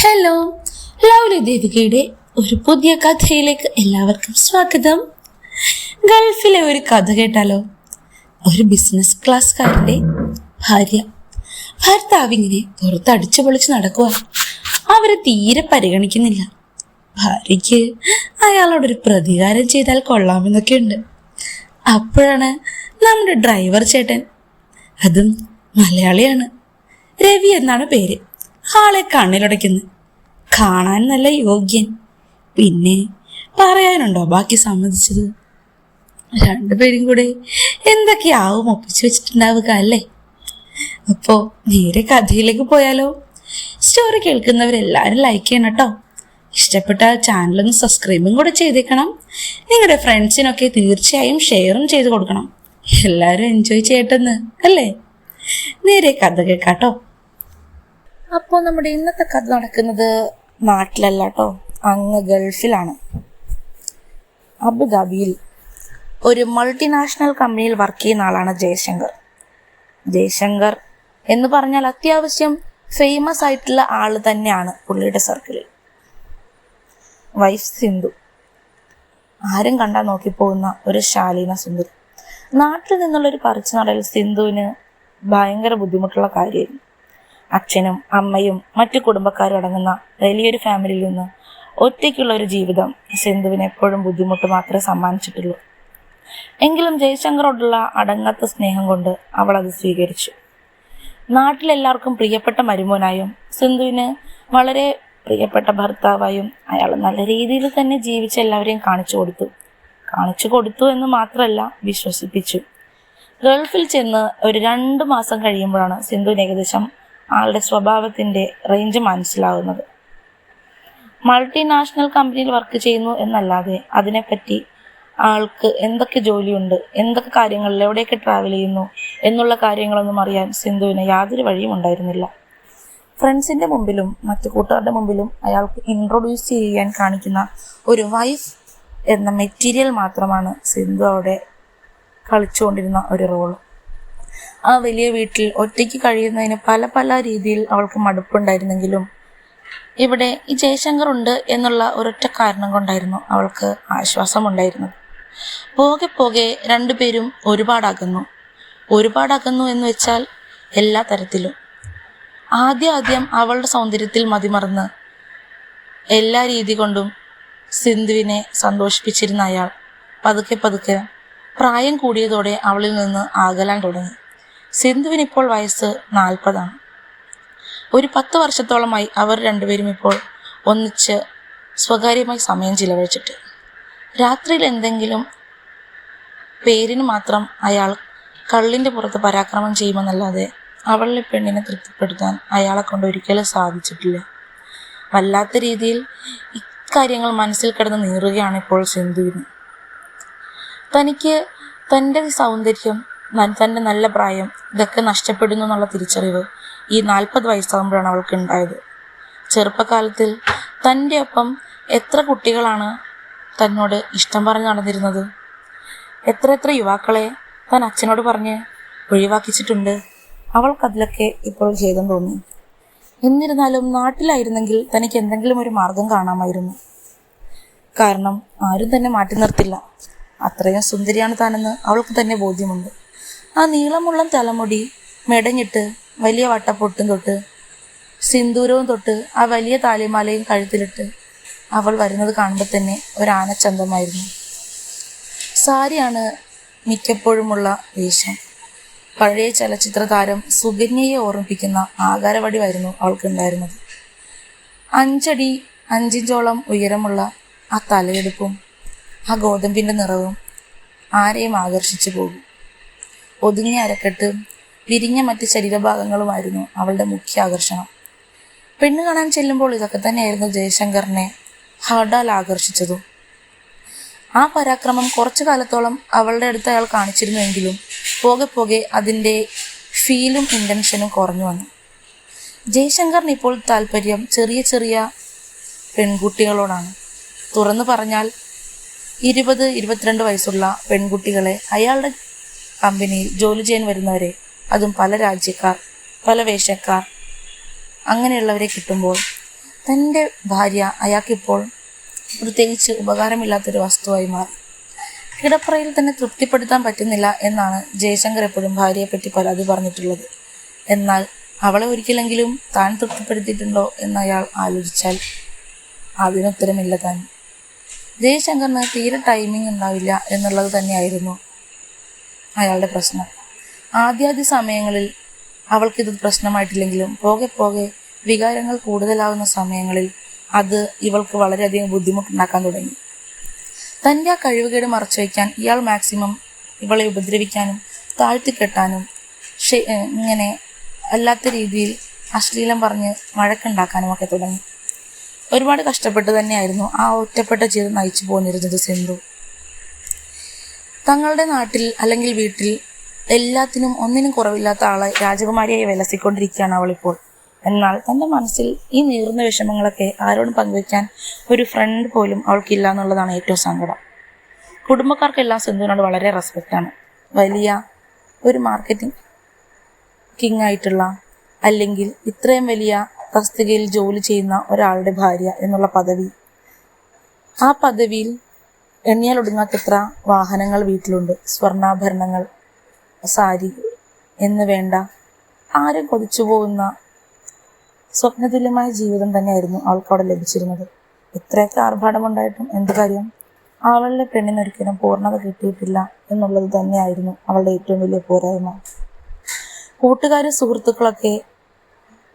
Hello Lovely ദേവികയുടെ ഒരു പുതിയ കഥയിലേക്ക് എല്ലാവർക്കും സ്വാഗതം. ഗൾഫിലെ ഒരു കഥ കേട്ടാലോ? ഒരു ബിസിനസ് ക്ലാസ്സുകാരന്റെ ഭാര്യ ഭർത്താവ് ഇങ്ങനെ പുറത്ത് അടിച്ചു പൊളിച്ച് നടക്കുക അവരെ തീരെ പരിഗണിക്കുന്നില്ല. ഭാര്യയ്ക്ക് അയാളോടൊരു പ്രതികാരം ചെയ്താൽ കൊള്ളാമെന്നൊക്കെ ഉണ്ട് അപ്പോഴാണ് നമ്മുടെ ഡ്രൈവർ ചേട്ടൻ. അതും മലയാളിയാണ്. രവി എന്നാണ് പേര്. ആളെ കണ്ണിലുടയ്ക്കുന്നു. കാണാൻ നല്ല യോഗ്യൻ. പിന്നെ പറയാനുണ്ടോ ബാക്കി സമ്മതിച്ചത്? രണ്ടുപേരും കൂടെ എന്തൊക്കെയാവും ഒപ്പിച്ചു വെച്ചിട്ടുണ്ടാവുക അല്ലേ? അപ്പോ നേരെ കഥയിലേക്ക് പോയാലോ? സ്റ്റോറി കേൾക്കുന്നവരെല്ലാവരും ലൈക്ക് ചെയ്യണം കേട്ടോ ഇഷ്ടപ്പെട്ട ചാനലൊന്ന് സബ്സ്ക്രൈബും കൂടെ ചെയ്തേക്കണം. നിങ്ങളുടെ ഫ്രണ്ട്സിനൊക്കെ തീർച്ചയായും ഷെയറും ചെയ്ത് കൊടുക്കണം. എല്ലാവരും എൻജോയ് ചെയ്യട്ടെന്ന് അല്ലേ? നേരെ കഥ കേൾക്കാട്ടോ. അപ്പോൾ നമ്മുടെ ഇന്നത്തെ കഥ നടക്കുന്നത് നാട്ടിലല്ല കേട്ടോ അങ്ങ് ഗൾഫിലാണ്. അബുദാബിയിൽ ഒരു മൾട്ടിനാഷണൽ കമ്പനിയിൽ വർക്ക് ചെയ്യുന്ന ആളാണ് ജയശങ്കർ. ജയശങ്കർ എന്ന് പറഞ്ഞാൽ അത്യാവശ്യം ഫേമസ് ആയിട്ടുള്ള ആൾ തന്നെയാണ് പുള്ളിയുടെ സർക്കിളിൽ വൈഫ് സിന്ധു. ആരും കണ്ടാൽ നോക്കിപ്പോകുന്ന ഒരു ശാലീന സുന്ദരി നാട്ടിൽ നിന്നുള്ള ഒരു പറിച്ചു നടൽ സിന്ധുവിന് ഭയങ്കര ബുദ്ധിമുട്ടുള്ള കാര്യമായിരുന്നു. അച്ഛനും അമ്മയും മറ്റു കുടുംബക്കാരും അടങ്ങുന്ന വലിയൊരു ഫാമിലിയിൽ നിന്ന് ഒറ്റയ്ക്കുള്ള ഒരു ജീവിതം സിന്ധുവിന് എപ്പോഴും ബുദ്ധിമുട്ട് മാത്രമേ സമ്മാനിച്ചിട്ടുള്ളൂ. എങ്കിലും ജയശങ്കറോടുള്ള അടങ്ങാത്ത സ്നേഹം കൊണ്ട് അവൾ അത് സ്വീകരിച്ചു. നാട്ടിലെല്ലാവർക്കും പ്രിയപ്പെട്ട മരുമോനായും സിന്ധുവിന് വളരെ പ്രിയപ്പെട്ട ഭർത്താവായും അയാൾ നല്ല രീതിയിൽ തന്നെ ജീവിച്ച എല്ലാവരെയും കാണിച്ചു കൊടുത്തു. കാണിച്ചു കൊടുത്തു എന്ന് മാത്രമല്ല വിശ്വസിപ്പിച്ചു. ഗൾഫിൽ ചെന്ന് ഒരു രണ്ട് മാസം കഴിയുമ്പോഴാണ് സിന്ധുവിന് ഏകദേശം ആളുടെ സ്വഭാവത്തിന്റെ റേഞ്ച് മനസ്സിലാവുന്നത്. മൾട്ടിനാഷണൽ കമ്പനിയിൽ വർക്ക് ചെയ്യുന്നു എന്നല്ലാതെ അതിനെപ്പറ്റി ആൾക്ക് എന്തൊക്കെ ജോലിയുണ്ട് എന്തൊക്കെ കാര്യങ്ങളിൽ എവിടെയൊക്കെ ട്രാവൽ ചെയ്യുന്നു എന്നുള്ള കാര്യങ്ങളൊന്നും അറിയാൻ സിന്ധുവിന് യാതൊരു വഴിയും ഉണ്ടായിരുന്നില്ല. ഫ്രണ്ട്സിന്റെ മുമ്പിലും മറ്റു കൂട്ടുകാരുടെ മുമ്പിലും അയാൾക്ക് ഇൻട്രൊഡ്യൂസ് ചെയ്യാൻ കാണിക്കുന്ന ഒരു വൈഫ് എന്ന മെറ്റീരിയൽ മാത്രമാണ് സിന്ധു അവിടെ കളിച്ചുകൊണ്ടിരുന്ന ഒരു റോൾ ആ വലിയ വീട്ടിൽ ഒറ്റയ്ക്ക് കഴിയുന്നതിന് പല പല രീതിയിൽ അവൾക്ക് മടുപ്പുണ്ടായിരുന്നെങ്കിലും ഇവിടെ ഈ ജയശങ്കർ ഉണ്ട് എന്നുള്ള ഒരൊറ്റ കാരണം കൊണ്ടായിരുന്നു അവൾക്ക് ആശ്വാസമുണ്ടായിരുന്നത്. പോകെ പോകെ രണ്ടുപേരും ഒരുപാടകന്നു. ഒരുപാടകന്നു എന്ന് വെച്ചാൽ എല്ലാ തരത്തിലും. ആദ്യം ആദ്യം അവളുടെ സൗന്ദര്യത്തിൽ മതിമറന്ന് എല്ലാ രീതി കൊണ്ടും സിന്ധുവിനെ സന്തോഷിപ്പിച്ചിരുന്ന അയാൾ പതുക്കെ പതുക്കെ പ്രായം കൂടിയതോടെ അവളിൽ നിന്ന് ആകലാൻ തുടങ്ങി. സിന്ധുവിന് ഇപ്പോൾ വയസ്സ് നാൽപ്പതാണ്. ഒരു പത്ത് വർഷത്തോളമായി അവർ രണ്ടുപേരും ഇപ്പോൾ ഒന്നിച്ച് സ്വകാര്യമായി സമയം ചിലവഴിച്ചിട്ട്. രാത്രിയിൽ എന്തെങ്കിലും പേരിന് മാത്രം അയാൾ കള്ളിന്റെ പുറത്ത് പരാക്രമം ചെയ്യുമെന്നല്ലാതെ അവളിലെ പെണ്ണിനെ തൃപ്തിപ്പെടുത്താൻ അയാളെ കൊണ്ട് ഒരിക്കലും സാധിച്ചിട്ടില്ല. വല്ലാത്ത രീതിയിൽ ഇക്കാര്യങ്ങൾ മനസ്സിൽ കിടന്ന് നീറുകയാണ് ഇപ്പോൾ സിന്ധുവിന്. തനിക്ക് തന്റെ സൗന്ദര്യം തന്റെ നല്ല പ്രായം ഇതൊക്കെ നഷ്ടപ്പെടുന്നു എന്നുള്ള തിരിച്ചറിവ് ഈ നാൽപ്പത് വയസ്സാകുമ്പോഴാണ് അവൾക്ക് ഉണ്ടായത്. ചെറുപ്പകാലത്തിൽ തന്റെ ഒപ്പം എത്ര കുട്ടികളാണ് തന്നോട് ഇഷ്ടം പറഞ്ഞ് നടന്നിരുന്നത്? എത്ര എത്ര യുവാക്കളെ താൻ അച്ഛനോട് പറഞ്ഞ് ഒഴിവാക്കിച്ചിട്ടുണ്ട്? അവൾക്കതിലൊക്കെ ഇപ്പോൾ ഖേദം തോന്നി. എന്നിരുന്നാലും നാട്ടിലായിരുന്നെങ്കിൽ തനിക്ക് എന്തെങ്കിലും ഒരു മാർഗം കാണാമായിരുന്നു. കാരണം ആരും തന്നെ മാറ്റി നിർത്തില്ല. അത്രയും സുന്ദരിയാണ് താനെന്ന് അവൾക്ക് തന്നെ ബോധ്യമുണ്ട്. ആ നീളമുള്ള തലമുടി മെടഞ്ഞിട്ട് വലിയ വട്ടപ്പൊട്ടും തൊട്ട് സിന്ദൂരവും തൊട്ട് ആ വലിയ താലിമാലയും കഴുത്തിലിട്ട് അവൾ വരുന്നത് കാണുമ്പോൾ തന്നെ ഒരു ആനച്ചന്തമായിരുന്നു. സാരിയാണ് മിക്കപ്പോഴുമുള്ള വേഷം. പഴയ ചലച്ചിത്ര താരം സുകന്യയെ ഓർമ്മിപ്പിക്കുന്ന ആകാരവടിവായിരുന്നു അവൾക്കുണ്ടായിരുന്നത്. അഞ്ചടി അഞ്ചിഞ്ചോളം ഉയരമുള്ള ആ തലയെടുപ്പും ആ ഗോതമ്പിന്റെ നിറവും ആരെയും ആകർഷിച്ചു പോകും. ഒതുങ്ങിയ അരക്കെട്ടും വിരിഞ്ഞ മറ്റ് ശരീരഭാഗങ്ങളുമായിരുന്നു അവളുടെ മുഖ്യ ആകർഷണം പെണ്ണ് കാണാൻ ചെല്ലുമ്പോൾ ഇതൊക്കെ തന്നെയായിരുന്നു ജയശങ്കറിനെ ഹർഡാൽ ആകർഷിച്ചതും. ആ പരാക്രമം കുറച്ചു കാലത്തോളം അവളുടെ അടുത്ത് അയാൾ കാണിച്ചിരുന്നുവെങ്കിലും പോകെ പോകെ അതിന്റെ ഫീലും ഇന്റൻഷനും കുറഞ്ഞു വന്നു. ജയശങ്കറിന് ഇപ്പോൾ താല്പര്യം ചെറിയ ചെറിയ പെൺകുട്ടികളോടാണ്. തുറന്നു പറഞ്ഞാൽ ഇരുപത് ഇരുപത്തിരണ്ട് വയസ്സുള്ള പെൺകുട്ടികളെ അയാളുടെ കമ്പനിയിൽ ജോലി ചെയ്യാൻ വരുന്നവരെ അതും പല രാജ്യക്കാർ പല വേഷക്കാർ അങ്ങനെയുള്ളവരെ കിട്ടുമ്പോൾ തന്റെ ഭാര്യ അയാൾക്കിപ്പോൾ പ്രത്യേകിച്ച് ഉപകാരമില്ലാത്തൊരു വസ്തുവായി മാറി. കിടപ്പറയിൽ തന്നെ തൃപ്തിപ്പെടുത്താൻ പറ്റുന്നില്ല എന്നാണ് ജയശങ്കർ എപ്പോഴും ഭാര്യയെപ്പറ്റി പരാതി പറഞ്ഞിട്ടുള്ളത്. എന്നാൽ അവളെ ഒരിക്കലെങ്കിലും താൻ തൃപ്തിപ്പെടുത്തിയിട്ടുണ്ടോ എന്ന് അയാൾ ആലോചിച്ചാൽ അതിനുത്തരമില്ല താൻ. ജയശങ്കറിന് തീരെ ടൈമിംഗ് ഉണ്ടാവില്ല എന്നുള്ളത് തന്നെയായിരുന്നു അയാളുടെ പ്രശ്നം. ആദ്യാദ്യ സമയങ്ങളിൽ അവൾക്കിത് പ്രശ്നമായിട്ടില്ലെങ്കിലും പോകെ പോകെ വികാരങ്ങൾ കൂടുതലാവുന്ന സമയങ്ങളിൽ അത് ഇവൾക്ക് വളരെയധികം ബുദ്ധിമുട്ടുണ്ടാക്കാൻ തുടങ്ങി. തന്റെ ആ കഴിവുകേട് മറച്ചു വയ്ക്കാൻ ഇയാൾ മാക്സിമം ഇവളെ ഉപദ്രവിക്കാനും താഴ്ത്തിക്കെട്ടാനും കെട്ടാനും ഇങ്ങനെ അല്ലാത്ത രീതിയിൽ അശ്ലീലം പറഞ്ഞ് വഴക്കുണ്ടാക്കാനും ഒക്കെ തുടങ്ങി. ഒരുപാട് കഷ്ടപ്പെട്ട് തന്നെയായിരുന്നു ആ ഒറ്റപ്പെട്ട ജീവിതം നയിച്ചു പോന്നിരുന്നത് സിന്ധു. തങ്ങളുടെ നാട്ടിൽ അല്ലെങ്കിൽ വീട്ടിൽ എല്ലാത്തിനും ഒന്നിനും കുറവില്ലാത്ത ആളെ രാജകുമാരിയായി വിലസിക്കൊണ്ടിരിക്കുകയാണ് അവളിപ്പോൾ. എന്നാൽ തന്റെ മനസ്സിൽ ഈ നീറുന്ന വിഷമങ്ങളൊക്കെ ആരോടും പങ്കുവയ്ക്കാൻ ഒരു ഫ്രണ്ട് പോലും അവൾക്കില്ല എന്നുള്ളതാണ് ഏറ്റവും സങ്കടം. കുടുംബക്കാർക്കെല്ലാം സിന്ധുവിനോട് വളരെ റെസ്പെക്റ്റാണ് വലിയ ഒരു മാർക്കറ്റിംഗ് കിങ് ആയിട്ടുള്ള അല്ലെങ്കിൽ ഇത്രയും വലിയ തസ്തികയിൽ ജോലി ചെയ്യുന്ന ഒരാളുടെ ഭാര്യ എന്നുള്ള പദവി. ആ പദവിയിൽ എണ്ണിയാൽ ഒടുങ്ങാത്തത്ര വാഹനങ്ങൾ വീട്ടിലുണ്ട്? സ്വർണാഭരണങ്ങൾ സാരി എന്ന് വേണ്ട. ആരും കൊതിച്ചു പോകുന്ന സ്വപ്നതുല്യമായ ജീവിതം തന്നെയായിരുന്നു അവൾക്ക് അവിടെ ലഭിച്ചിരുന്നത്. ഇത്രയൊക്കെ ആർഭാടമുണ്ടായിട്ടും എന്ത് കാര്യം? അവളുടെ പെണ്ണിനൊരിക്കലും പൂർണത കിട്ടിയിട്ടില്ല എന്നുള്ളത് തന്നെയായിരുന്നു അവളുടെ ഏറ്റവും വലിയ പോരായ്മ. കൂട്ടുകാരും സുഹൃത്തുക്കളൊക്കെ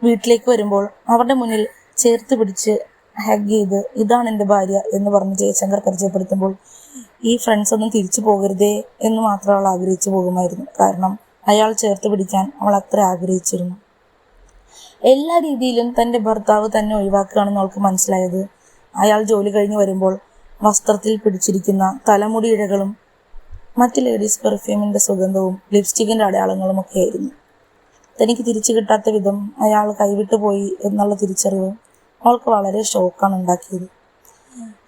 വീട്ടിലേക്ക് വരുമ്പോൾ അവരുടെ മുന്നിൽ ചേർത്ത് പിടിച്ച് ഹഗ് ചെയ്ത് ഇതാണ് എന്റെ ഭാര്യ എന്ന് പറഞ്ഞ് ജയശങ്കർ പരിചയപ്പെടുത്തുമ്പോൾ ഈ ഫ്രണ്ട്സ് ഒന്നും തിരിച്ചു പോകരുതേ എന്ന് മാത്രം അവൾ ആഗ്രഹിച്ചു പോകുമായിരുന്നു. കാരണം അയാൾ ചേർത്ത് പിടിക്കാൻ അവൾ അത്ര ആഗ്രഹിച്ചിരുന്നു. എല്ലാ രീതിയിലും തന്റെ ഭർത്താവ് തന്നെ ഒഴിവാക്കുകയാണെന്ന് അവൾക്ക് മനസ്സിലായത്. അയാൾ ജോലി കഴിഞ്ഞ് വരുമ്പോൾ വസ്ത്രത്തിൽ പിടിച്ചിരിക്കുന്ന തലമുടി ഇഴകളും മറ്റ് ലേഡീസ് പെർഫ്യൂമിന്റെ സുഗന്ധവും ലിപ്സ്റ്റിക്കിന്റെ അടയാളങ്ങളും ഒക്കെ ആയിരുന്നു. തനിക്ക് തിരിച്ചു കിട്ടാത്ത വിധം അയാൾ കൈവിട്ടു പോയി എന്നുള്ള തിരിച്ചറിവ് അവൾക്ക് വളരെ ഷോക്കാണ് ഉണ്ടാക്കിയത്.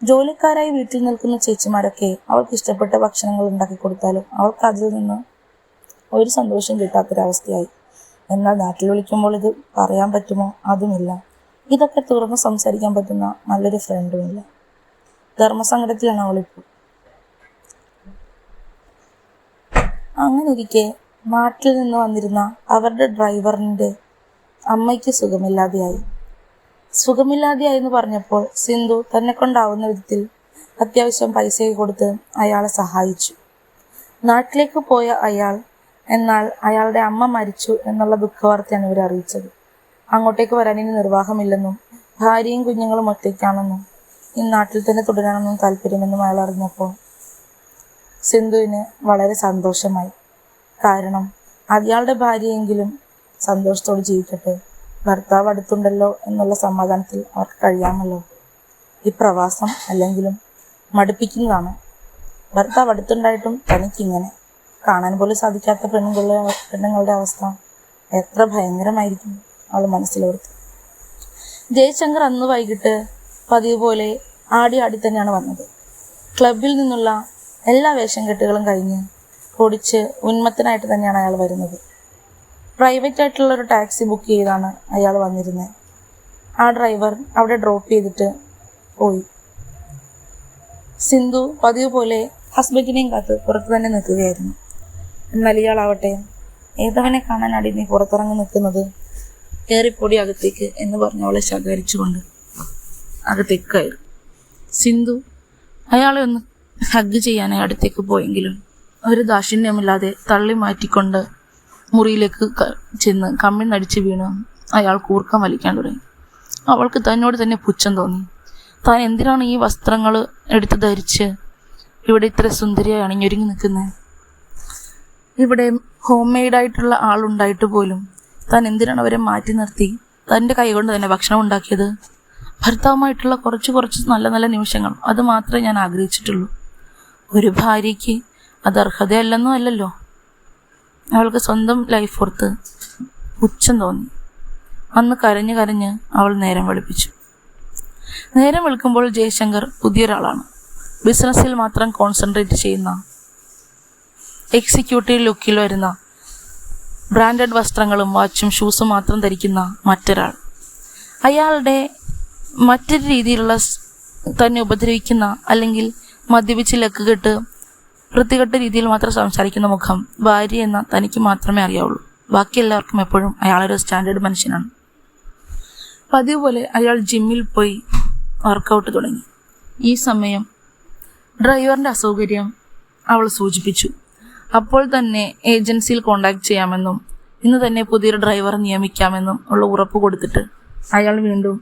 ജോലിക്കാരായി വീട്ടിൽ നിൽക്കുന്ന ചേച്ചിമാരൊക്കെ അവൾക്ക് ഇഷ്ടപ്പെട്ട ഭക്ഷണങ്ങൾ ഉണ്ടാക്കി കൊടുത്താലും അവൾക്ക് അതിൽ നിന്ന് ഒരു സന്തോഷം കിട്ടാത്തൊരവസ്ഥയായി. എന്നാൽ നാട്ടിൽ വിളിക്കുമ്പോൾ ഇത് പറയാൻ പറ്റുമോ? അതുമില്ല. ഇതൊക്കെ തുറന്ന് സംസാരിക്കാൻ പറ്റുന്ന നല്ലൊരു ഫ്രണ്ടുമില്ല. ധർമ്മസങ്കടത്തിലാണ് അവളിപ്പോൾ. അങ്ങനെ ഇരിക്കെ നാട്ടിൽ നിന്ന് വന്നിരുന്ന അവരുടെ ഡ്രൈവറിന്റെ അമ്മയ്ക്ക് സുഖമില്ലാതെയായി. സുഖമില്ലാതെയായി എന്ന് പറഞ്ഞപ്പോൾ സിന്ധു തന്നെ കൊണ്ടാവുന്ന വിധത്തിൽ അത്യാവശ്യം പൈസയൊക്കെ കൊടുത്ത് അയാളെ സഹായിച്ചു. നാട്ടിലേക്ക് പോയ അയാൾ എന്നാൽ അയാളുടെ അമ്മ മരിച്ചു എന്നുള്ള ദുഃഖവാർത്തയാണ് ഇവർ അറിയിച്ചത്. അങ്ങോട്ടേക്ക് വരാൻ ഇനി നിർവാഹമില്ലെന്നും ഭാര്യയും കുഞ്ഞുങ്ങളും ഒറ്റയ്ക്കാണെന്നും ഈ നാട്ടിൽ തന്നെ തുടരാണെന്നും താല്പര്യമെന്നും അയാൾ അറിഞ്ഞപ്പോൾ സിന്ധുവിന് വളരെ സന്തോഷമായി. കാരണം അയാളുടെ ഭാര്യയെങ്കിലും സന്തോഷത്തോടെ ജീവിക്കട്ടെ ഭർത്താവ് അടുത്തുണ്ടല്ലോ എന്നുള്ള സമാധാനത്തിൽ അവർക്ക് കഴിയാമല്ലോ. ഈ പ്രവാസം അല്ലെങ്കിലും മടുപ്പിക്കുന്നതാണ്. ഭർത്താവ് അടുത്തുണ്ടായിട്ടും തനിക്കിങ്ങനെ. കാണാൻ പോലും സാധിക്കാത്ത പെണ്ണുങ്ങളുടെ പെണ്ണുങ്ങളുടെ അവസ്ഥ എത്ര ഭയങ്കരമായിരിക്കും അവൾ മനസ്സിലോർത്ത്. ജയശങ്കർ അന്ന് വൈകിട്ട് പതിവ് പോലെ ആടി ആടി തന്നെയാണ് വന്നത്. ക്ലബിൽ നിന്നുള്ള എല്ലാ വേഷം കെട്ടുകളും കഴിഞ്ഞ് പൊടിച്ച് ഉന്മത്തനായിട്ട് തന്നെയാണ് അയാൾ വരുന്നത്. പ്രൈവറ്റ് ആയിട്ടുള്ള ഒരു ടാക്സി ബുക്ക് ചെയ്താണ് അയാൾ വന്നിരുന്നത് ആ ഡ്രൈവർ അവിടെ ഡ്രോപ്പ് ചെയ്തിട്ട് പോയി. സിന്ധു പതിവ് പോലെ ഹസ്ബൻഡിനെയും കാത്ത് പുറത്ത് തന്നെ നിൽക്കുകയായിരുന്നു. എന്നാൽ ഇയാളാവട്ടെ ഏതവനെ കാണാനാടി നീ പുറത്തിറങ്ങി നിൽക്കുന്നത്? കയറിപ്പൊടി അകത്തേക്ക് എന്ന് പറഞ്ഞ് അവളെ ശകാരിച്ചുകൊണ്ട് അകത്തേക്ക് കയറി സിന്ധു അയാളെ ഒന്ന് ഹഗ് ചെയ്യാനായി അടുത്തേക്ക് പോയെങ്കിലും ഒരു ദാക്ഷിണ്യമില്ലാതെ തള്ളി മാറ്റിക്കൊണ്ട് മുറിയിലേക്ക് ചെന്ന് കമ്മിന്നടിച്ച് വീണ് അയാൾ കൂർക്കം വലിക്കാൻ തുടങ്ങി. അവൾക്ക് തന്നോട് തന്നെ പുച്ഛം തോന്നി. താൻ എന്തിനാണ് ഈ വസ്ത്രങ്ങൾ എടുത്ത് ധരിച്ച് ഇവിടെ ഇത്ര സുന്ദരിയായി അണിഞ്ഞൊരുങ്ങി നിൽക്കുന്നത് ഇവിടെ ഹോം മെയ്ഡായിട്ടുള്ള ആളുണ്ടായിട്ട് പോലും താൻ എന്തിനാണ് അവരെ മാറ്റി നിർത്തി? തന്റെ കൈകൊണ്ട് തന്നെ ഭക്ഷണം ഉണ്ടാക്കിയത്? ഭർത്താവുമായിട്ടുള്ള കുറച്ച് കുറച്ച് നല്ല നല്ല നിമിഷങ്ങൾ അത് മാത്രമേ ഞാൻ ആഗ്രഹിച്ചിട്ടുള്ളൂ. ഒരു ഭാര്യയ്ക്ക് അത് അർഹതയല്ലെന്നും അല്ലല്ലോ. അവൾക്ക് സ്വന്തം ലൈഫ് ഓർത്ത് പുച്ഛം തോന്നി. അന്ന് കരഞ്ഞ് കരഞ്ഞ് അവൾ നേരം വെളുപ്പിച്ചു. നേരം വെളുക്കുമ്പോൾ ജയശങ്കർ പുതിയൊരാളാണ്. ബിസിനസ്സിൽ മാത്രം കോൺസെൻട്രേറ്റ് ചെയ്യുന്ന എക്സിക്യൂട്ടീവ് ലുക്കിൽ വരുന്ന ബ്രാൻഡഡ് വസ്ത്രങ്ങളും വാച്ചും ഷൂസും മാത്രം ധരിക്കുന്ന മറ്റൊരാൾ. അയാളുടെ മറ്റൊരു രീതിയിലുള്ള തന്നെ ഉപദ്രവിക്കുന്ന അല്ലെങ്കിൽ മദ്യപിച്ച് ലക്ക് കെട്ട് വൃത്തികെട്ട രീതിയിൽ മാത്രം സംസാരിക്കുന്ന മുഖം ഭാര്യ എന്ന തനിക്ക് മാത്രമേ അറിയാവുള്ളൂ. ബാക്കി എല്ലാവർക്കും എപ്പോഴും അയാളൊരു സ്റ്റാൻഡേർഡ് മനുഷ്യനാണ്. പതിവ് പോലെ അയാൾ ജിമ്മിൽ പോയി വർക്കൗട്ട് തുടങ്ങി. ഈ സമയം ഡ്രൈവറിന്റെ അസൗകര്യം അവൾ സൂചിപ്പിച്ചു. അപ്പോൾ തന്നെ ഏജൻസിയിൽ കോണ്ടാക്ട് ചെയ്യാമെന്നും ഇന്ന് തന്നെ പുതിയൊരു ഡ്രൈവറെ നിയമിക്കാമെന്നും ഉള്ള ഉറപ്പ് കൊടുത്തിട്ട് അയാൾ വീണ്ടും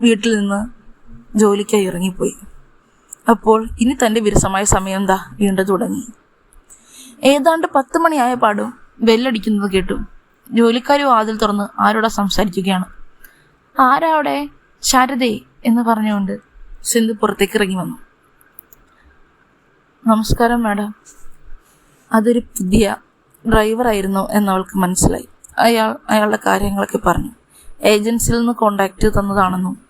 വീട്ടിൽ നിന്ന് ജോലിക്കായി ഇറങ്ങിപ്പോയി. അപ്പോൾ ഇനി തന്റെ വിരസമായ സമയം എന്താ വീണ്ടും തുടങ്ങി. ഏതാണ്ട് പത്ത് മണിയായ പാടും ബെല്ലടിക്കുന്നത് കേട്ടു. ജോലിക്കാരി വാതിൽ തുറന്ന് ആരോടാ സംസാരിക്കുകയാണ്. ആരാ ശാരദേ എന്ന് പറഞ്ഞുകൊണ്ട് സിന്ധു പുറത്തേക്ക് ഇറങ്ങി വന്നു. നമസ്കാരം മാഡം. അതൊരു പുതിയ ഡ്രൈവറായിരുന്നു എന്നവൾക്ക് മനസ്സിലായി. അയാൾ അയാളുടെ കാര്യങ്ങളൊക്കെ പറഞ്ഞു. ഏജൻസിയിൽ നിന്ന് കോണ്ടാക്ട് തന്നതാണെന്നും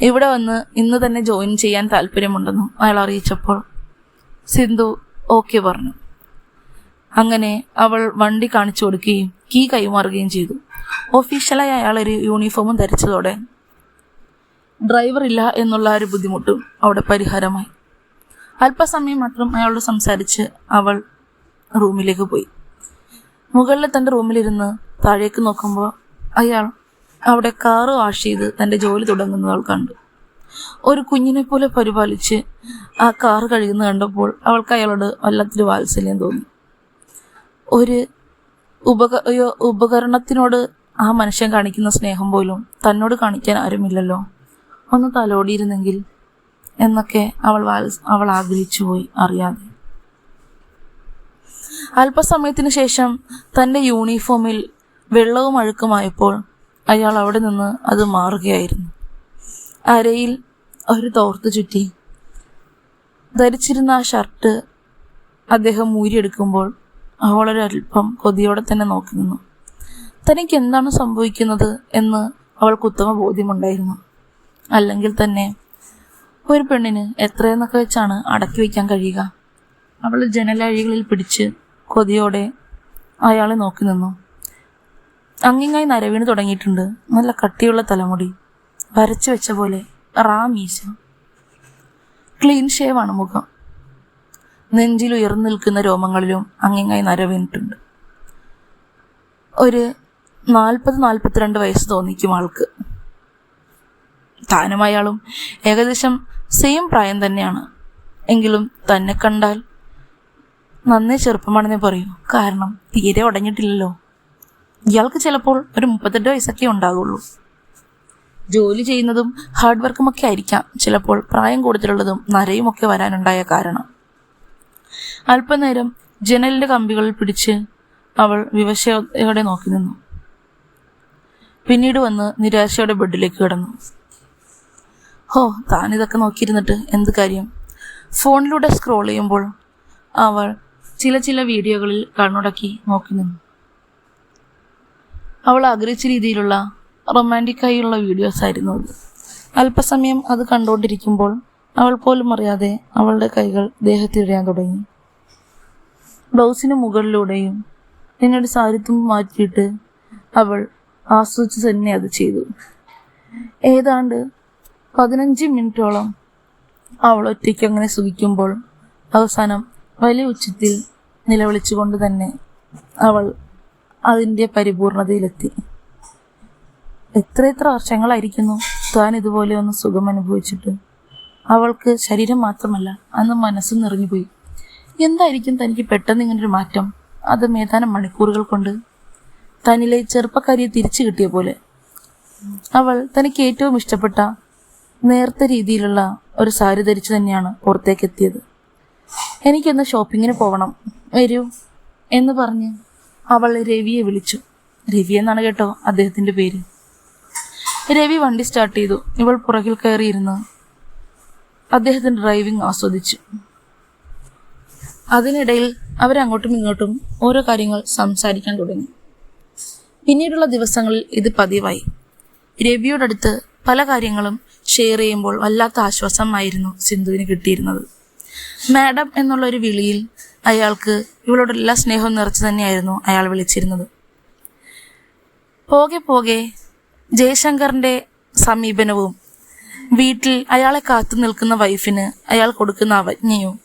ഇവിടെ വന്ന് ഇന്ന് തന്നെ ജോയിൻ ചെയ്യാൻ താല്പര്യമുണ്ടെന്നും അയാൾ അറിയിച്ചപ്പോൾ സിന്ധു ഓക്കെ പറഞ്ഞു. അങ്ങനെ അവൾ വണ്ടി കാണിച്ചു കൊടുക്കുകയും കീ കൈമാറുകയും ചെയ്തു. ഒഫീഷ്യലായി അയാൾ ഒരു യൂണിഫോമും ധരിച്ചതോടെ ഡ്രൈവർ ഇല്ല എന്നുള്ള ഒരു ബുദ്ധിമുട്ടും അവിടെ പരിഹാരമായി. അല്പസമയം മാത്രം അയാളോട് സംസാരിച്ച് അവൾ റൂമിലേക്ക് പോയി. മുകളിൽ തന്റെ റൂമിലിരുന്ന് താഴേക്ക് നോക്കുമ്പോൾ അയാൾ അവിടെ കാറ് വാഷ് ചെയ്ത് തന്റെ ജോലി തുടങ്ങുന്നത് അവൾ കണ്ടു. ഒരു കുഞ്ഞിനെ പോലെ പരിപാലിച്ച് ആ കാറ് കഴുകുന്നത് കണ്ടപ്പോൾ അവൾക്ക് അയാളോട് വല്ലാത്തൊരു വാത്സല്യം തോന്നി. ഒരു ഉപക ഉപകരണത്തിനോട് ആ മനുഷ്യൻ കാണിക്കുന്ന സ്നേഹം പോലും തന്നോട് കാണിക്കാൻ ആരുമില്ലല്ലോ. ഒന്ന് തലോടിയിരുന്നെങ്കിൽ എന്നൊക്കെ അവൾ അവൾ ആഗ്രഹിച്ചു പോയി അറിയാതെ. അല്പസമയത്തിന് ശേഷം തന്റെ യൂണിഫോമിൽ വെള്ളവും അഴുക്കുമായപ്പോൾ അയാൾ അവിടെ നിന്ന് അത് മാറുകയായിരുന്നു. അരയിൽ ഒരു തോർത്ത് ചുറ്റി. ധരിച്ചിരുന്ന ആ ഷർട്ട് അദ്ദേഹം ഊരിയെടുക്കുമ്പോൾ അവളൊരൽപ്പം കൊതിയോടെ തന്നെ നോക്കി നിന്നു. തനിക്ക് എന്താണ് സംഭവിക്കുന്നത് എന്ന് അവൾക്ക് ഉത്തമ ബോധ്യമുണ്ടായിരുന്നു. അല്ലെങ്കിൽ തന്നെ ഒരു പെണ്ണിന് എത്രയെന്നൊക്കെ വെച്ചാണ് അടക്കി വയ്ക്കാൻ കഴിയുക. അവൾ ജനലഴികളിൽ പിടിച്ച് കൊതിയോടെ അയാളെ നോക്കി നിന്നു. അങ്ങിങ്ങായി നരവീണ് തുടങ്ങിയിട്ടുണ്ട്. നല്ല കട്ടിയുള്ള തലമുടി. വരച്ചു വെച്ച പോലെ റാ മീശ ക്ലീൻ ഷേവാണ് മുഖം. നെഞ്ചിൽ ഉയർന്നു നിൽക്കുന്ന രോമങ്ങളിലും അങ്ങിങ്ങായി നരവീണിട്ടുണ്ട് ഒരു നാൽപ്പത് നാൽപ്പത്തിരണ്ട് വയസ്സ് തോന്നിക്കും ആൾക്ക്. താനും അയാളും ഏകദേശം സെയിം പ്രായം തന്നെയാണ്. എങ്കിലും തന്നെ കണ്ടാൽ നന്നേ ചെറുപ്പമാണെന്നേ പറയൂ. കാരണം തീരെ ഉടഞ്ഞിട്ടില്ലല്ലോ. ഇയാൾക്ക് ചിലപ്പോൾ ഒരു മുപ്പത്തെട്ട് വയസ്സൊക്കെ ഉണ്ടാകുള്ളൂ ജോലി ചെയ്യുന്നതും ഹാർഡ് വർക്കുമൊക്കെ ആയിരിക്കാം. ചിലപ്പോൾ പ്രായം കൂടുതലുള്ളതും നരയുമൊക്കെ വരാനുണ്ടായ കാരണം. അല്പനേരം ജനലിന്റെ കമ്പികളിൽ പിടിച്ച് അവൾ വിവശയോടെ നോക്കി നിന്നു. പിന്നീട് വന്ന് നിരാശയോടെ ബെഡിലേക്ക് കിടന്നു. ഹോ താൻ ഇതൊക്കെ നോക്കിയിരുന്നിട്ട് എന്ത് കാര്യം? ഫോണിലൂടെ സ്ക്രോൾ ചെയ്യുമ്പോൾ അവൾ ചില ചില വീഡിയോകളിൽ കണ്ണുടക്കി നോക്കി നിന്നു. അവൾ ആഗ്രഹിച്ച രീതിയിലുള്ള റൊമാന്റിക് ആയുള്ള വീഡിയോസ് ആയിരുന്നു അത്. അല്പസമയം അത് കണ്ടുകൊണ്ടിരിക്കുമ്പോൾ അവൾ പോലും അറിയാതെ അവളുടെ കൈകൾ ദേഹത്തിഴയാൻ തുടങ്ങി. ബ്ലൗസിന് മുകളിലൂടെയും പിന്നീട് സാരിത്തും മാറ്റിയിട്ട് അവൾ ആസ്വദിച്ച് തന്നെ അത് ചെയ്തു. ഏതാണ്ട് പതിനഞ്ച് മിനിറ്റോളം അവൾ ഒറ്റയ്ക്ക് അങ്ങനെ സുഖിക്കുമ്പോൾ അവസാനം വലിയ ഉച്ചത്തിൽ നിലവിളിച്ചുകൊണ്ട് തന്നെ അവൾ അതിന്റെ പരിപൂർണതയിലെത്തി. എത്ര എത്ര വർഷങ്ങളായിരിക്കുന്നു താൻ ഇതുപോലെ ഒന്ന് സുഖം അനുഭവിച്ചിട്ട്. അവൾക്ക് ശരീരം മാത്രമല്ല അന്ന് മനസ്സ് നിറഞ്ഞുപോയി. എന്തായിരിക്കും തനിക്ക് പെട്ടെന്ന് ഇങ്ങനൊരു മാറ്റം? അത് ഏതാനും മണിക്കൂറുകൾ കൊണ്ട്. തനിലെ ചെറുപ്പക്കാരിയെ തിരിച്ചു കിട്ടിയ പോലെ. അവൾ തനിക്ക് ഏറ്റവും ഇഷ്ടപ്പെട്ട നേർത്ത രീതിയിലുള്ള ഒരു സാരി ധരിച്ചു തന്നെയാണ് പുറത്തേക്ക് എത്തിയത് എനിക്കൊന്ന് ഷോപ്പിങ്ങിന് പോകണം വരൂ എന്ന് പറഞ്ഞ് അവൾ രവിയെ വിളിച്ചു. രവി എന്നാണ് കേട്ടോ അദ്ദേഹത്തിന്റെ പേര്. രവി വണ്ടി സ്റ്റാർട്ട് ചെയ്തു. ഇവൾ പുറകിൽ കയറിയിരുന്നു. അദ്ദേഹത്തിന്റെ ഡ്രൈവിംഗ് ആസ്വദിച്ചു. അതിനിടയിൽ അവരങ്ങോട്ടും ഇങ്ങോട്ടും ഓരോ കാര്യങ്ങൾ സംസാരിക്കാൻ തുടങ്ങി. പിന്നീടുള്ള ദിവസങ്ങളിൽ ഇത് പതിവായി. രവിയോടടുത്ത് പല കാര്യങ്ങളും ഷെയർ ചെയ്യുമ്പോൾ വല്ലാത്ത ആശ്വാസമായിരുന്നു സിന്ധുവിന് കിട്ടിയിരുന്നത്. മാഡം എന്നുള്ള ഒരു വിളിയിൽ അയാൾക്ക് ഇവളോട് എല്ലാ സ്നേഹവും നിറച്ചു തന്നെയായിരുന്നു അയാൾ വിളിച്ചിരുന്നത്. പോകെ പോകെ ജയശങ്കറിന്റെ സമീപനവും വീട്ടിൽ അയാളെ കാത്തു നിൽക്കുന്ന വൈഫിന് അയാൾ കൊടുക്കുന്ന അവജ്ഞയും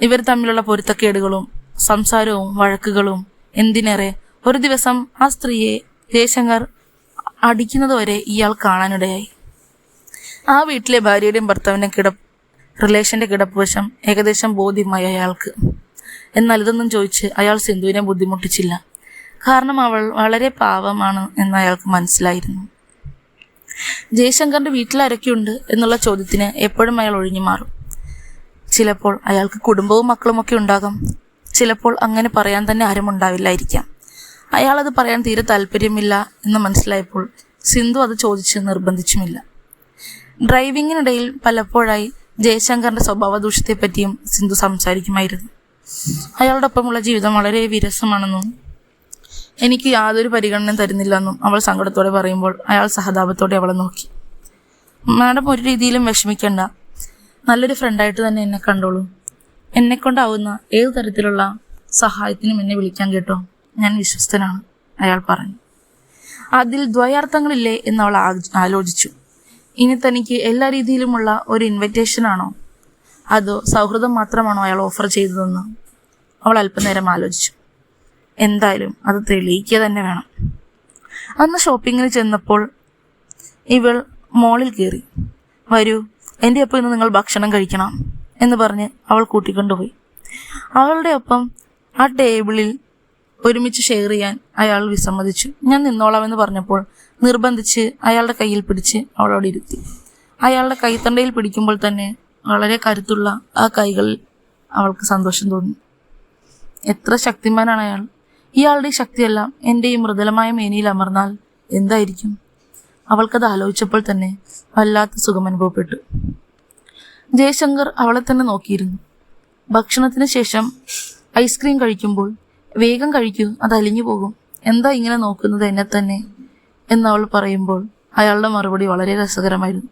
ഇവർ തമ്മിലുള്ള പൊരുത്തക്കേടുകളും സംസാരവും വഴക്കുകളും എന്തിനേറെ ഒരു ദിവസം ആ സ്ത്രീയെ ജയശങ്കർ അടിക്കുന്നതുവരെ ഇയാൾ കാണാനിടയായി. ആ വീട്ടിലെ ഭാര്യയുടെയും ഭർത്താവിന്റെയും കിട റിലേഷന്റെ കിടപ്പുവശം ഏകദേശം ബോധ്യമായി അയാൾക്ക്. എന്നാൽ ഇതൊന്നും ചോദിച്ച് അയാൾ സിന്ധുവിനെ ബുദ്ധിമുട്ടിച്ചില്ല. കാരണം അവൾ വളരെ പാവമാണ് എന്ന് അയാൾക്ക് മനസ്സിലായിരുന്നു. ജയശങ്കറിന്റെ വീട്ടിൽ ആരൊക്കെയുണ്ട് എന്നുള്ള ചോദ്യത്തിന് എപ്പോഴും അയാൾ ഒഴിഞ്ഞു മാറും. ചിലപ്പോൾ അയാൾക്ക് കുടുംബവും മക്കളും ഒക്കെ ഉണ്ടാകാം. ചിലപ്പോൾ അങ്ങനെ പറയാൻ തന്നെ ആരും ഉണ്ടാവില്ലായിരിക്കാം. അയാളത് പറയാൻ തീരെ താല്പര്യമില്ല എന്ന് മനസ്സിലായപ്പോൾ സിന്ധു അത് ചോദിച്ച് നിർബന്ധിച്ചുമില്ല. ഡ്രൈവിങ്ങിനിടയിൽ പലപ്പോഴായി ജയശങ്കറിന്റെ സ്വഭാവ ദൂഷ്യത്തെപ്പറ്റിയും സിന്ധു സംസാരിക്കുമായിരുന്നു. അയാളുടെ ഒപ്പമുള്ള ജീവിതം വളരെ വിരസമാണെന്നും എനിക്ക് യാതൊരു പരിഗണനയും തരുന്നില്ലെന്നും അവൾ സങ്കടത്തോടെ പറയുമ്പോൾ അയാൾ സഹതാപത്തോടെ അവളെ നോക്കി. മാഡം ഒരു രീതിയിലും വിഷമിക്കണ്ട. നല്ലൊരു ഫ്രണ്ടായിട്ട് തന്നെ എന്നെ കണ്ടോളൂ. എന്നെ കൊണ്ടാവുന്ന ഏത് തരത്തിലുള്ള സഹായത്തിനും എന്നെ വിളിക്കാൻ കേട്ടോ. ഞാൻ വിശ്വസ്തനാണ് അയാൾ പറഞ്ഞു. അതിൽ ദ്വയാർത്ഥങ്ങളില്ലേ? എന്ന് അവൾ ആലോചിച്ചു. ഇനി തനിക്ക് എല്ലാ രീതിയിലുമുള്ള ഒരു ഇൻവിറ്റേഷൻ ആണോ? അതോ സൗഹൃദം മാത്രമാണോ അയാൾ ഓഫർ ചെയ്തതെന്ന്? അവൾ അല്പനേരം ആലോചിച്ചു. എന്തായാലും അത് തെളിയിക്കുക തന്നെ വേണം. അന്ന് ഷോപ്പിങ്ങിന് ചെന്നപ്പോൾ ഇവൾ മോളിൽ കയറി വരൂ എന്റെ ഒപ്പം ഇന്ന് നിങ്ങൾ ഭക്ഷണം കഴിക്കണം എന്ന് പറഞ്ഞ് അവൾ കൂട്ടിക്കൊണ്ടുപോയി. അവളുടെ ഒപ്പം ആ ടേബിളിൽ ഒരുമിച്ച് ഷെയർ ചെയ്യാൻ അയാൾ വിസമ്മതിച്ചു. ഞാൻ നിന്നോളാമെന്ന് പറഞ്ഞപ്പോൾ നിർബന്ധിച്ച് അയാളുടെ കയ്യിൽ പിടിച്ച് അവളോട് ഇരുത്തി. അയാളുടെ കൈത്തണ്ടയിൽ പിടിക്കുമ്പോൾ തന്നെ വളരെ കരുത്തുള്ള ആ കൈകളിൽ അവൾക്ക് സന്തോഷം തോന്നി. എത്ര ശക്തിമാനാണ് അയാൾ. ഇയാളുടെ ശക്തിയെല്ലാം എന്റെ ഈ മൃദുലമായ മേനിയിൽ അമർന്നാൽ എന്തായിരിക്കും? അവൾക്കത് ആലോചിച്ചപ്പോൾ തന്നെ വല്ലാത്ത സുഖം അനുഭവപ്പെട്ടു. ജയശങ്കർ അവളെ തന്നെ നോക്കിയിരുന്നു. ഭക്ഷണത്തിന് ശേഷം ഐസ്ക്രീം കഴിക്കുമ്പോൾ വേഗം കഴിക്കൂ അത് അലിഞ്ഞു പോകും. എന്താ ഇങ്ങനെ നോക്കുന്നത് എന്നെ തന്നെ? എന്നവൾ പറയുമ്പോൾ അയാളുടെ മറുപടി വളരെ രസകരമായിരുന്നു.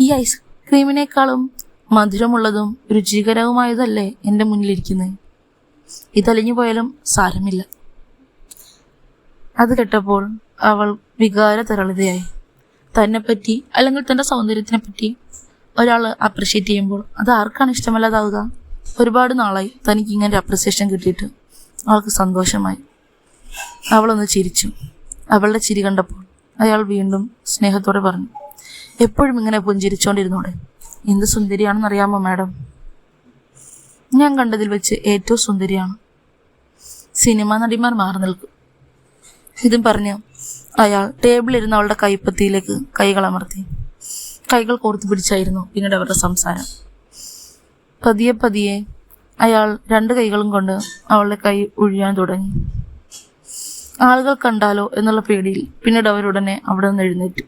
ഈ ഐസ്ക്രീമിനേക്കാളും മധുരമുള്ളതും രുചികരവുമായതല്ലേ എന്റെ മുന്നിലിരിക്കുന്നത്? ഇതലിഞ്ഞു പോയാലും സാരമില്ല. അത് കേട്ടപ്പോൾ അവൾ വികാര തരളിതയായി തന്നെപ്പറ്റി അല്ലെങ്കിൽ തന്റെ സൗന്ദര്യത്തിനെ പറ്റി ഒരാൾ അപ്രിഷ്യേറ്റ് ചെയ്യുമ്പോൾ അത് ആർക്കാണ് ഇഷ്ടമല്ലാതാവുക? ഒരുപാട് നാളായി തനിക്ക് ഇങ്ങനെ അപ്രിസിയേഷൻ കിട്ടിയിട്ട് അവൾക്ക് സന്തോഷമായി. അവളൊന്ന് ചിരിച്ചു. അവളുടെ ചിരി കണ്ടപ്പോൾ അയാൾ വീണ്ടും സ്നേഹത്തോടെ പറഞ്ഞു എപ്പോഴും ഇങ്ങനെ പുഞ്ചിരിച്ചോണ്ടിരുന്നോടെ? എന്ത് സുന്ദരിയാണെന്നറിയാമോ മാഡം? ഞാൻ കണ്ടതിൽ വെച്ച് ഏറ്റവും സുന്ദരിയാണ്. സിനിമാ നടിമാർ മാറി നിൽക്കും. ഇതും പറഞ്ഞു അയാൾ ടേബിളിരുന്ന് അവളുടെ കൈപ്പത്തിയിലേക്ക് കൈകൾ അമർത്തി. കൈകൾ കോർത്തു പിടിച്ചായിരുന്നു പിന്നീട് അവരുടെ സംസാരം. പതിയെ പതിയെ അയാൾ രണ്ട് കൈകളും കൊണ്ട് അവളുടെ കൈ ഒഴിയാൻ തുടങ്ങി. ആളുകൾ കണ്ടാലോ എന്നുള്ള പേടിയിൽ പിന്നീട് അവരുടനെ അവിടെ നിന്ന് എഴുന്നേറ്റു.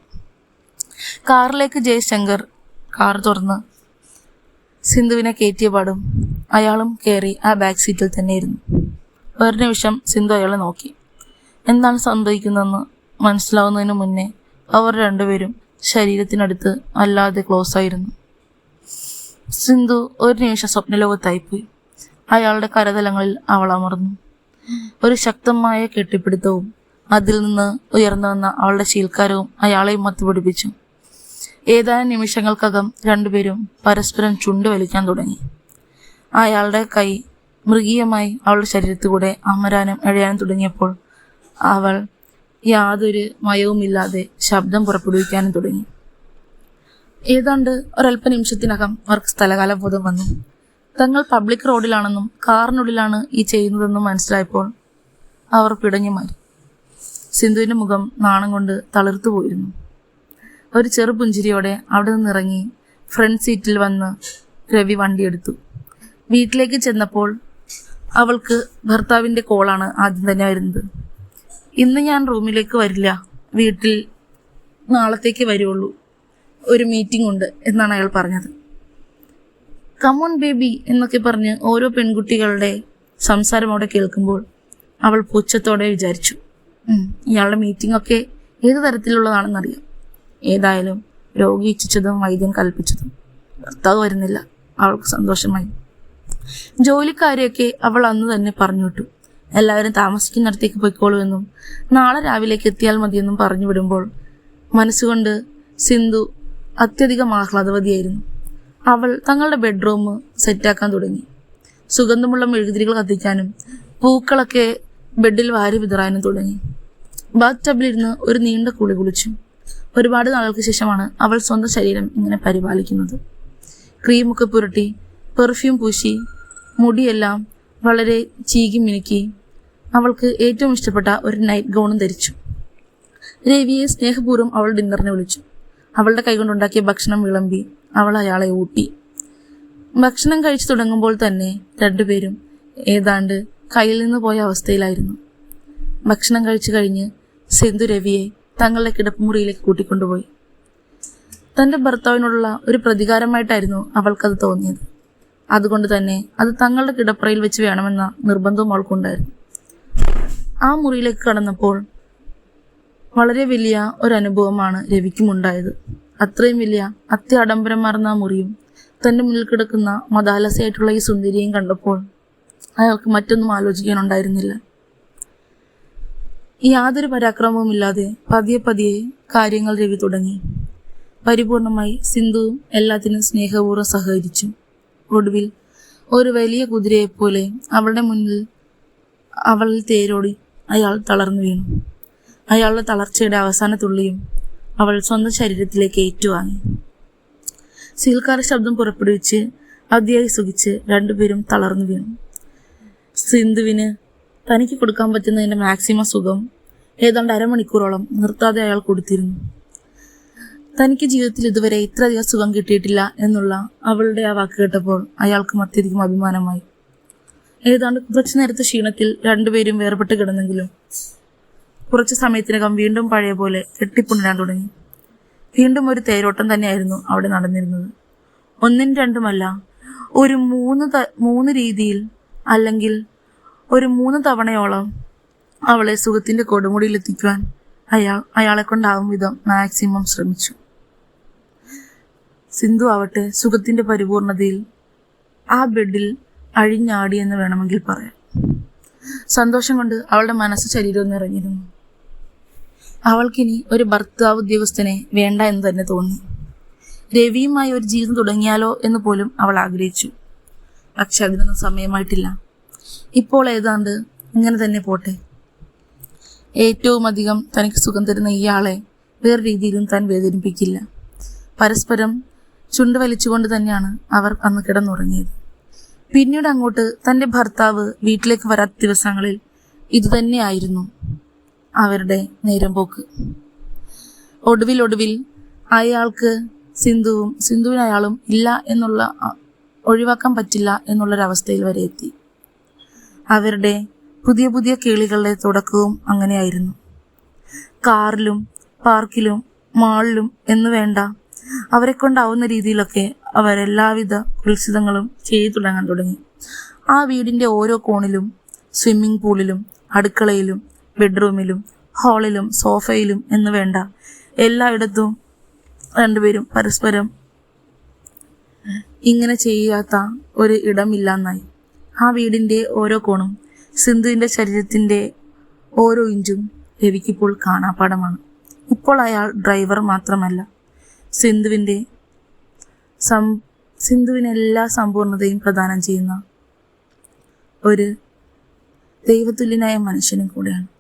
കാറിലേക്ക് ജയശങ്കർ കാർ തുറന്ന് സിന്ധുവിനെ കയറ്റിയ പാടും അയാളും കയറി ആ ബാക്ക് സീറ്റിൽ തന്നെയിരുന്നു ഒരു നിമിഷം സിന്ധു അയാളെ നോക്കി. എന്താണ് സംഭവിക്കുന്നതെന്ന് മനസ്സിലാവുന്നതിന് മുന്നേ അവർ രണ്ടുപേരും ശരീരത്തിനടുത്ത് അല്ലാതെ ക്ലോസ് ആയിരുന്നു. സിന്ധു ഒരു നിമിഷം സ്വപ്നലോകത്തായിപ്പോയി അയാളുടെ കരതലങ്ങളിൽ അവൾ അമർന്നു. ഒരു ശക്തമായ കെട്ടിപ്പിടുത്തവും അതിൽ നിന്ന് ഉയർന്നു വന്ന അവളുടെ ശീൽക്കാരവും അയാളെയും മത്തുപിടിപ്പിച്ചു. ഏതാനും നിമിഷങ്ങൾക്കകം രണ്ടുപേരും പരസ്പരം ചുണ്ടു വലിക്കാൻ തുടങ്ങി. അയാളുടെ കൈ മൃഗീയമായി അവളുടെ ശരീരത്തിലൂടെ അമരാനും എഴയാനും തുടങ്ങിയപ്പോൾ അവൾ യാതൊരു മയവുമില്ലാതെ ശബ്ദം പുറപ്പെടുവിക്കാനും തുടങ്ങി. ഏതാണ്ട് ഒരല്പ നിമിഷത്തിനകം അവർക്ക് സ്ഥലകാലബോധം വന്നു. തങ്ങൾ പബ്ലിക് റോഡിലാണെന്നും കാറിനുള്ളിലാണ് ഈ ചെയ്യുന്നതെന്നും മനസ്സിലായപ്പോൾ അവർ പിടഞ്ഞു മാറി. സിന്ധുവിന്റെ മുഖം നാണം കൊണ്ട് തളിർത്തു പോയിരുന്നു. ഒരു ചെറുപുഞ്ചിരിയോടെ അവിടെ നിന്നിറങ്ങി ഫ്രണ്ട് സീറ്റിൽ വന്ന് രവി വണ്ടിയെടുത്തു വീട്ടിലേക്ക് ചെന്നപ്പോൾ അവൾക്ക് ഭർത്താവിന്റെ കോളാണ് ആദ്യം തന്നെ വരുന്നത്. ഇന്ന് ഞാൻ റൂമിലേക്ക് വരില്ല. വീട്ടിൽ നാളത്തേക്ക് വരുള്ളൂ. ഒരു മീറ്റിംഗ് ഉണ്ട് എന്നാണ് അയാൾ പറഞ്ഞത്. കമോൺ ബേബി എന്നൊക്കെ പറഞ്ഞ് ഓരോ പെൺകുട്ടികളുടെ സംസാരം അവിടെ കേൾക്കുമ്പോൾ അവൾ പുച്ഛത്തോടെ വിചാരിച്ചു. "ഉം, ഇയാളുടെ മീറ്റിംഗ് ഒക്കെ ഏത് തരത്തിലുള്ളതാണെന്നറിയാം. ഏതായാലും രോഗി ഇച്ഛിച്ചതും വൈദ്യൻ കൽപ്പിച്ചതും ഭർത്താവ് വരുന്നില്ല. അവൾക്ക് സന്തോഷമായി. ജോലിക്കാരെയൊക്കെ അവൾ അന്ന് തന്നെ പറഞ്ഞു വിട്ടു എല്ലാവരും താമസിക്കുന്നിടത്തേക്ക് പോയിക്കോളൂ എന്നും നാളെ രാവിലേക്ക് എത്തിയാൽ മതിയെന്നും പറഞ്ഞു വിടുമ്പോൾ മനസ്സുകൊണ്ട് സിന്ധു അത്യധികം ആഹ്ലാദവതിയായിരുന്നു. അവൾ തങ്ങളുടെ ബെഡ്റൂം സെറ്റാക്കാൻ തുടങ്ങി. സുഗന്ധമുള്ള മെഴുകുതിരികൾ കത്തിക്കാനും പൂക്കളൊക്കെ ബെഡിൽ വാരി വിതറാനും തുടങ്ങി. ബാത്ത് ടബിലിരുന്ന് ഒരു നീണ്ട കുളി കുളിച്ചു. ഒരുപാട് നാളുകൾക്ക് ശേഷമാണ് അവൾ സ്വന്തം ശരീരം ഇങ്ങനെ പരിപാലിക്കുന്നത്. ക്രീമൊക്കെ പുരട്ടി പെർഫ്യൂം പൂശി മുടിയെല്ലാം വളരെ ചീകി മിനുക്കി അവൾക്ക് ഏറ്റവും ഇഷ്ടപ്പെട്ട ഒരു നൈറ്റ് ഗൗണും ധരിച്ചു. രവിയെ സ്നേഹപൂർവം അവൾ ഡിന്നറിനെ വിളിച്ചു. അവളുടെ കൈകൊണ്ടുണ്ടാക്കിയ ഭക്ഷണം വിളമ്പി അവൾ അയാളെ ഊട്ടി. ഭക്ഷണം കഴിച്ചു തുടങ്ങുമ്പോൾ തന്നെ രണ്ടുപേരും ഏതാണ്ട് കയ്യിൽ നിന്ന് പോയ അവസ്ഥയിലായിരുന്നു. ഭക്ഷണം കഴിച്ചു കഴിഞ്ഞ് സിന്ധു രവിയെ തങ്ങളുടെ കിടപ്പുമുറിയിലേക്ക് കൂട്ടിക്കൊണ്ടുപോയി. തന്റെ ഭർത്താവിനോടുള്ള ഒരു പ്രതികാരമായിട്ടായിരുന്നു അവൾക്കത് തോന്നിയത്. അതുകൊണ്ട് തന്നെ അത് തങ്ങളുടെ കിടപ്പറയിൽ വെച്ച് വേണമെന്ന നിർബന്ധവും അവൾക്കുണ്ടായിരുന്നു. ആ മുറിയിലേക്ക് കടന്നപ്പോൾ വളരെ വലിയ ഒരു അനുഭവമാണ് രവിക്കും ഉണ്ടായത് അത്രയും വലിയ അത്യാഡംബരമാർന്ന മുറിയും തന്റെ മുന്നിൽ കിടക്കുന്ന മതാലസയായിട്ടുള്ള ഈ സുന്ദരിയും കണ്ടപ്പോൾ അയാൾക്ക് മറ്റൊന്നും ആലോചിക്കാനുണ്ടായിരുന്നില്ല. യാതൊരു പരാക്രമവുമില്ലാതെ പതിയെ പതിയെ കാര്യങ്ങൾ രവി തുടങ്ങി. പരിപൂർണമായി സിന്ധുവും എല്ലാത്തിനും സ്നേഹപൂർവം സഹകരിച്ചു. ഒടുവിൽ ഒരു വലിയ കുതിരയെപ്പോലെ അവളുടെ മുന്നിൽ അവളിൽ തേരോടി അയാൾ തളർന്നു വീണു. അയാളുടെ തളർച്ചയുടെ അവസാന തുള്ളിയും അവൾ സ്വന്തം ശരീരത്തിലേക്ക് ഏറ്റുവാങ്ങി. സീൽക്കാര ശബ്ദം പുറപ്പെടുവിച്ച് അതിയായി സുഖിച്ച് രണ്ടുപേരും തളർന്നു വീണു. സിന്ധുവിന് തനിക്ക് കൊടുക്കാൻ പറ്റുന്നതിന്റെ മാക്സിമം സുഖം ഏതാണ്ട് അരമണിക്കൂറോളം നിർത്താതെ അയാൾ കൊടുത്തിരുന്നു. തനിക്ക് ജീവിതത്തിൽ ഇതുവരെ ഇത്രയധികം സുഖം കിട്ടിയിട്ടില്ല എന്നുള്ള അവളുടെ ആ വാക്ക് കേട്ടപ്പോൾ അയാൾക്കും അത്യധികം അഭിമാനമായി. ഏതാണ്ട് കുറച്ചു നേരത്തെ ക്ഷീണത്തിൽ രണ്ടുപേരും വേർപെട്ട് കിടന്നെങ്കിലും കുറച്ചു സമയത്തിനകം വീണ്ടും പഴയ പോലെ കെട്ടിപ്പുണരാൻ തുടങ്ങി. വീണ്ടും ഒരു തേരോട്ടം തന്നെയായിരുന്നു അവിടെ നടന്നിരുന്നത്. ഒന്നും രണ്ടുമല്ല ഒരു മൂന്ന് ത- മൂന്ന് രീതിയിൽ അല്ലെങ്കിൽ ഒരു മൂന്ന് തവണയോളം അവളെ സുഖത്തിന്റെ കൊടുമുടിയിൽ എത്തിക്കുവാൻ അയാൾ അയാളെ കൊണ്ടാവും വിധം മാക്സിമം ശ്രമിച്ചു. സിന്ധു ആവട്ടെ സുഖത്തിന്റെ പരിപൂർണതയിൽ ആ ബെഡിൽ അഴിഞ്ഞാടി എന്ന് വേണമെങ്കിൽ പറയാം. സന്തോഷം കൊണ്ട് അവളുടെ മനസ്സ് ശരീരവും നിറഞ്ഞിരുന്നു. അവൾക്കിനി ഒരു ഭർത്താവ് ഉദ്യോഗസ്ഥനെ വേണ്ട എന്ന് തന്നെ തോന്നി. രവിയുമായി ഒരു ജീവിതം തുടങ്ങിയാലോ എന്ന് പോലും അവൾ ആഗ്രഹിച്ചു. പക്ഷെ അതിനൊന്നും സമയമായിട്ടില്ല. ഇപ്പോൾ ഏതാണ്ട് ഇങ്ങനെ തന്നെ പോട്ടെ. ഏറ്റവും അധികം തനിക്ക് സുഖം തരുന്ന ഇയാളെ വേറെ രീതിയിലും താൻ വേദനിപ്പിക്കില്ല. പരസ്പരം ചുണ്ട് വലിച്ചുകൊണ്ട് തന്നെയാണ് അവർ അന്ന് കിടന്നുറങ്ങിയത്. പിന്നീട് അങ്ങോട്ട് തന്റെ ഭർത്താവ് വീട്ടിലേക്ക് വരാത്ത ദിവസങ്ങളിൽ ഇതുതന്നെയായിരുന്നു. അവരുടെ നേരം പോക്ക് ഒടുവിൽ ഒടുവിൽ അയാൾക്ക് സിന്ധുവും സിന്ധുവിന് അയാളും ഇല്ല എന്നുള്ള ഒഴിവാക്കാൻ പറ്റില്ല എന്നുള്ളൊരവസ്ഥയിൽ വരെ എത്തി. അവരുടെ പുതിയ പുതിയ കേളികളുടെ തുടക്കവും അങ്ങനെയായിരുന്നു. കാറിലും പാർക്കിലും മാളിലും എന്ന് വേണ്ട അവരെ കൊണ്ടാവുന്ന രീതിയിലൊക്കെ അവരെല്ലാവിധ കുൽസിതങ്ങളും ചെയ്തു തുടങ്ങാൻ തുടങ്ങി. ആ വീടിന്റെ ഓരോ കോണിലും സ്വിമ്മിംഗ് പൂളിലും അടുക്കളയിലും ബെഡ്റൂമിലും ഹാളിലും സോഫയിലും എന്ന് വേണ്ട. എല്ലായിടത്തും രണ്ടുപേരും പരസ്പരം ഇങ്ങനെ ചെയ്യാത്ത ഒരു ഇടമില്ലാന്നായി. ആ വീടിന്റെ ഓരോ കോണും സിന്ധുവിന്റെ ശരീരത്തിന്റെ ഓരോ ഇഞ്ചും രവിക്കിപ്പോൾ കാണാപ്പാടമാണ് ഇപ്പോൾ അയാൾ ഡ്രൈവർ മാത്രമല്ല. സിന്ധുവിന്റെ സം സിന്ധുവിനെല്ലാ സമ്പൂർണതയും പ്രദാനം ചെയ്യുന്ന ഒരു ദൈവതുല്യനായ മനുഷ്യനും കൂടെയാണ്.